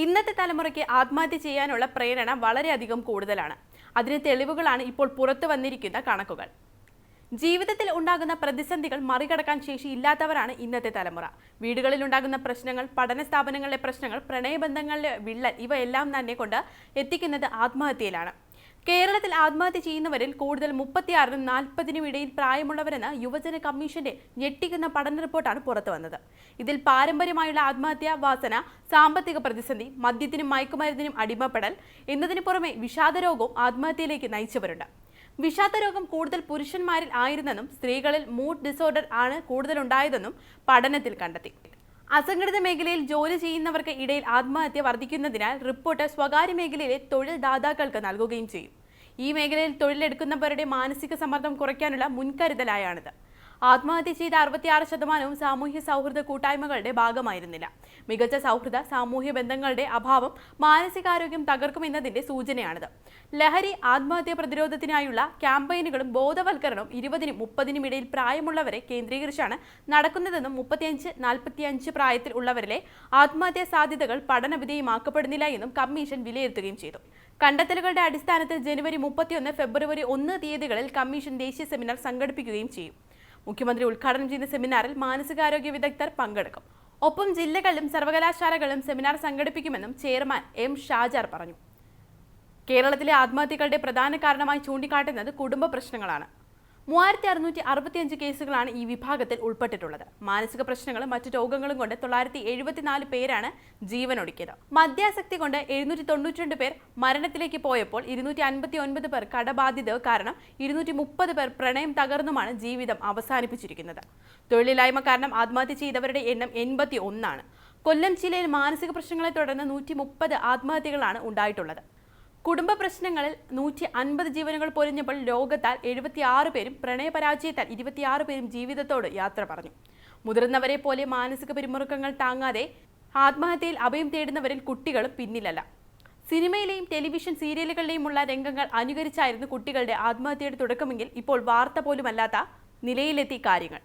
ഇന്നത്തെ തലമുറയ്ക്ക് ആത്മഹത്യ ചെയ്യാനുള്ള പ്രേരണ വളരെയധികം കൂടുതലാണ്. അതിന് തെളിവുകളാണ് ഇപ്പോൾ പുറത്തു വന്നിരിക്കുന്ന കണക്കുകൾ. ജീവിതത്തിൽ ഉണ്ടാകുന്ന പ്രതിസന്ധികൾ മറികടക്കാൻ ശേഷി ഇല്ലാത്തവരാണ് ഇന്നത്തെ തലമുറ. വീടുകളിൽ ഉണ്ടാകുന്ന പ്രശ്നങ്ങൾ പഠന സ്ഥാപനങ്ങളിലെ പ്രശ്നങ്ങൾ പ്രണയബന്ധങ്ങളിലെ വിള്ളൽ ഇവയെല്ലാം തന്നെ കൊണ്ട് എത്തിക്കുന്നത് ആത്മഹത്യയിലാണ്. കേരളത്തിൽ ആത്മഹത്യ ചെയ്യുന്നവരിൽ കൂടുതൽ മുപ്പത്തിയാറിനും നാൽപ്പതിനും ഇടയിൽ പ്രായമുള്ളവരെന്ന യുവജന കമ്മീഷന്റെ ഞെട്ടിക്കുന്ന പഠന റിപ്പോർട്ടാണ് പുറത്തു വന്നത്. ഇതിൽ പാരമ്പര്യമായുള്ള ആത്മഹത്യാ വാസന സാമ്പത്തിക പ്രതിസന്ധി മദ്യത്തിനും മയക്കുമരുന്നിനും അടിമപ്പെടൽ എന്നതിനു പുറമെ വിഷാദരോഗവും ആത്മഹത്യയിലേക്ക് നയിച്ചവരുണ്ട്. വിഷാദരോഗം കൂടുതൽ പുരുഷന്മാരിൽ ആയിരുന്നെന്നും സ്ത്രീകളിൽ മൂഡ് ഡിസോർഡർ ആണ് കൂടുതലുണ്ടായതെന്നും പഠനത്തിൽ കണ്ടെത്തി. അസംഘടിത മേഖലയിൽ ജോലി ചെയ്യുന്നവർക്ക് ഇടയിൽ ആത്മഹത്യ വർദ്ധിക്കുന്നതിനാൽ റിപ്പോർട്ട് സ്വകാര്യ മേഖലയിലെ തൊഴിൽ ദാതാക്കൾക്ക് നൽകുകയും ചെയ്യും. ഈ മേഖലയിൽ തൊഴിലെടുക്കുന്നവരുടെ മാനസിക സമ്മർദ്ദം കുറയ്ക്കാനുള്ള മുൻകരുതലായാണിത്. ആത്മഹത്യ ചെയ്ത അറുപത്തിയാറ് ശതമാനവും സാമൂഹ്യ സൗഹൃദ കൂട്ടായ്മകളുടെ ഭാഗമായിരുന്നില്ല. മികച്ച സൗഹൃദ സാമൂഹ്യ ബന്ധങ്ങളുടെ അഭാവം മാനസികാരോഗ്യം തകർക്കുമെന്നതിന്റെ സൂചനയാണിത്. ലഹരി ആത്മഹത്യ പ്രതിരോധത്തിനായുള്ള ക്യാമ്പയിനുകളും ബോധവൽക്കരണവും ഇരുപതിനും മുപ്പതിനും ഇടയിൽ പ്രായമുള്ളവരെ കേന്ദ്രീകരിച്ചാണ് നടക്കുന്നതെന്നും മുപ്പത്തിയഞ്ച് നാൽപ്പത്തിയഞ്ച് പ്രായത്തിൽ ഉള്ളവരിലെ ആത്മഹത്യാ സാധ്യതകൾ പഠനവിധേയമാക്കപ്പെടുന്നില്ല എന്നും കമ്മീഷൻ വിലയിരുത്തുകയും ചെയ്തു. കണ്ടെത്തലുകളുടെ അടിസ്ഥാനത്തിൽ ജനുവരി മുപ്പത്തിയൊന്ന് ഫെബ്രുവരി ഒന്ന് തീയതികളിൽ കമ്മീഷൻ ദേശീയ സെമിനാർ സംഘടിപ്പിക്കുകയും ചെയ്യും. മുഖ്യമന്ത്രി ഉദ്ഘാടനം ചെയ്യുന്ന സെമിനാറിൽ മാനസികാരോഗ്യ വിദഗ്ധർ പങ്കെടുക്കും. ഒപ്പം ജില്ലകളിലും സർവകലാശാലകളും സെമിനാർ സംഘടിപ്പിക്കുമെന്നും ചെയർമാൻ എം ഷാജാർ പറഞ്ഞു. കേരളത്തിലെ ആത്മഹത്യകളുടെ പ്രധാന കാരണമായി ചൂണ്ടിക്കാട്ടുന്നത് കുടുംബ പ്രശ്നങ്ങളാണ്. മൂവായിരത്തി അറുന്നൂറ്റി അറുപത്തിയഞ്ച് കേസുകളാണ് ഈ വിഭാഗത്തിൽ ഉൾപ്പെട്ടിട്ടുള്ളത്. മാനസിക പ്രശ്നങ്ങളും മറ്റ് രോഗങ്ങളും കൊണ്ട് തൊള്ളായിരത്തി എഴുപത്തിനാല് പേരാണ് ജീവനൊടുക്കിയത്. മദ്യാസക്തി കൊണ്ട് എഴുന്നൂറ്റി തൊണ്ണൂറ്റിരണ്ട് പേർ മരണത്തിലേക്ക് പോയപ്പോൾ ഇരുന്നൂറ്റി അൻപത്തി ഒൻപത് പേർ കടബാധിത കാരണം ഇരുന്നൂറ്റി മുപ്പത് പേർ പ്രണയം തകർന്നുമാണ് ജീവിതം അവസാനിപ്പിച്ചിരിക്കുന്നത്. തൊഴിലില്ലായ്മ കാരണം ആത്മഹത്യ ചെയ്തവരുടെ എണ്ണം എൺപത്തി ഒന്നാണ് കൊല്ലം ജില്ലയിൽ മാനസിക പ്രശ്നങ്ങളെ തുടർന്ന് നൂറ്റി മുപ്പത് ആത്മഹത്യകളാണ് ഉണ്ടായിട്ടുള്ളത്. കുടുംബ പ്രശ്നങ്ങളിൽ നൂറ്റി അൻപത് ജീവനുകൾ പൊലിഞ്ഞപ്പോൾ ലോകത്താൽ എഴുപത്തിയാറ് പേരും പ്രണയപരാജയത്താൽ ഇരുപത്തിയാറ് പേരും ജീവിതത്തോട് യാത്ര പറഞ്ഞു. മുതിർന്നവരെ പോലെ മാനസിക പിരിമുറുക്കങ്ങൾ താങ്ങാതെ ആത്മഹത്യയിൽ അഭയം തേടുന്നവരിൽ കുട്ടികളും പിന്നിലല്ല. സിനിമയിലെയും ടെലിവിഷൻ സീരിയലുകളിലെയുമുള്ള രംഗങ്ങൾ അനുകരിച്ചായിരുന്നു കുട്ടികളുടെ ആത്മഹത്യയുടെ തുടക്കമെങ്കിൽ ഇപ്പോൾ വാർത്ത പോലുമല്ലാത്ത നിലയിലെത്തി കാര്യങ്ങൾ.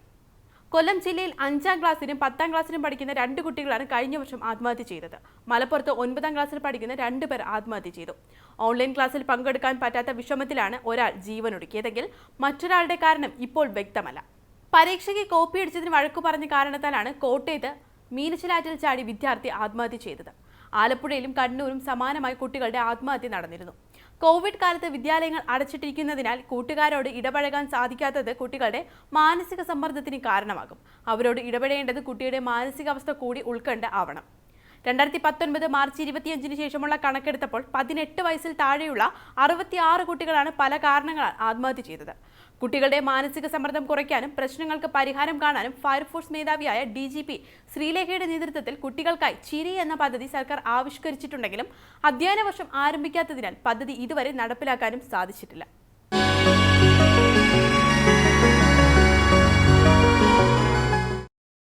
കൊല്ലം ജില്ലയിൽ അഞ്ചാം ക്ലാസ്സിനും പത്താം ക്ലാസ്സിനും പഠിക്കുന്ന രണ്ട് കുട്ടികളാണ് കഴിഞ്ഞ വർഷം ആത്മഹത്യ ചെയ്തത്. മലപ്പുറത്ത് ഒൻപതാം ക്ലാസ്സിൽ പഠിക്കുന്ന രണ്ട് പേർ ആത്മഹത്യ ചെയ്തു. ഓൺലൈൻ ക്ലാസ്സിൽ പങ്കെടുക്കാൻ പറ്റാത്ത വിഷമത്തിലാണ് ഒരാൾ ജീവൻ ജീവനൊടുക്കിയതെങ്കിൽ മറ്റൊരാളുടെ കാരണം ഇപ്പോൾ വ്യക്തമല്ല. പരീക്ഷയ്ക്ക് കോപ്പി അടിച്ചതിന് വഴക്കു പറഞ്ഞ കാരണത്താലാണ് കോട്ടയത്ത് മീനച്ചിലാറ്റിൽ ചാടി വിദ്യാർത്ഥി ആത്മഹത്യ ചെയ്തത്. ആലപ്പുഴയിലും കണ്ണൂരും സമാനമായി കുട്ടികളുടെ ആത്മഹത്യ നടന്നിരുന്നു. കോവിഡ് കാലത്ത് വിദ്യാലയങ്ങൾ അടച്ചിട്ടിരിക്കുന്നതിനാൽ കൂട്ടുകാരോട് ഇടപഴകാൻ സാധിക്കാത്തത് കുട്ടികളുടെ മാനസിക സമ്മർദ്ദത്തിന് കാരണമാകും. അവരോട് ഇടപെടേണ്ടത് കുട്ടിയുടെ മാനസികാവസ്ഥ കൂടി ഉൾക്കണ്ട് ആവണം. രണ്ടായിരത്തി പത്തൊൻപത് മാർച്ച് ഇരുപത്തിയഞ്ചിന് ശേഷമുള്ള കണക്കെടുത്തപ്പോൾ പതിനെട്ട് വയസ്സിൽ താഴെയുള്ള അറുപത്തിയാറ് കുട്ടികളാണ് പല കാരണങ്ങളാൽ ആത്മഹത്യ ചെയ്തത്. കുട്ടികളുടെ മാനസിക സമ്മർദ്ദം കുറയ്ക്കാനും പ്രശ്നങ്ങൾക്ക് പരിഹാരം കാണാനും ഫയർഫോഴ്സ് മേധാവിയായ ഡി ജി പി ശ്രീലേഖയുടെ നേതൃത്വത്തിൽ കുട്ടികൾക്കായി ചിരി എന്ന പദ്ധതി സർക്കാർ ആവിഷ്കരിച്ചിട്ടുണ്ടെങ്കിലും അധ്യയന വർഷം ആരംഭിക്കാത്തതിനാൽ പദ്ധതി ഇതുവരെ നടപ്പിലാക്കാനും സാധിച്ചിട്ടില്ല.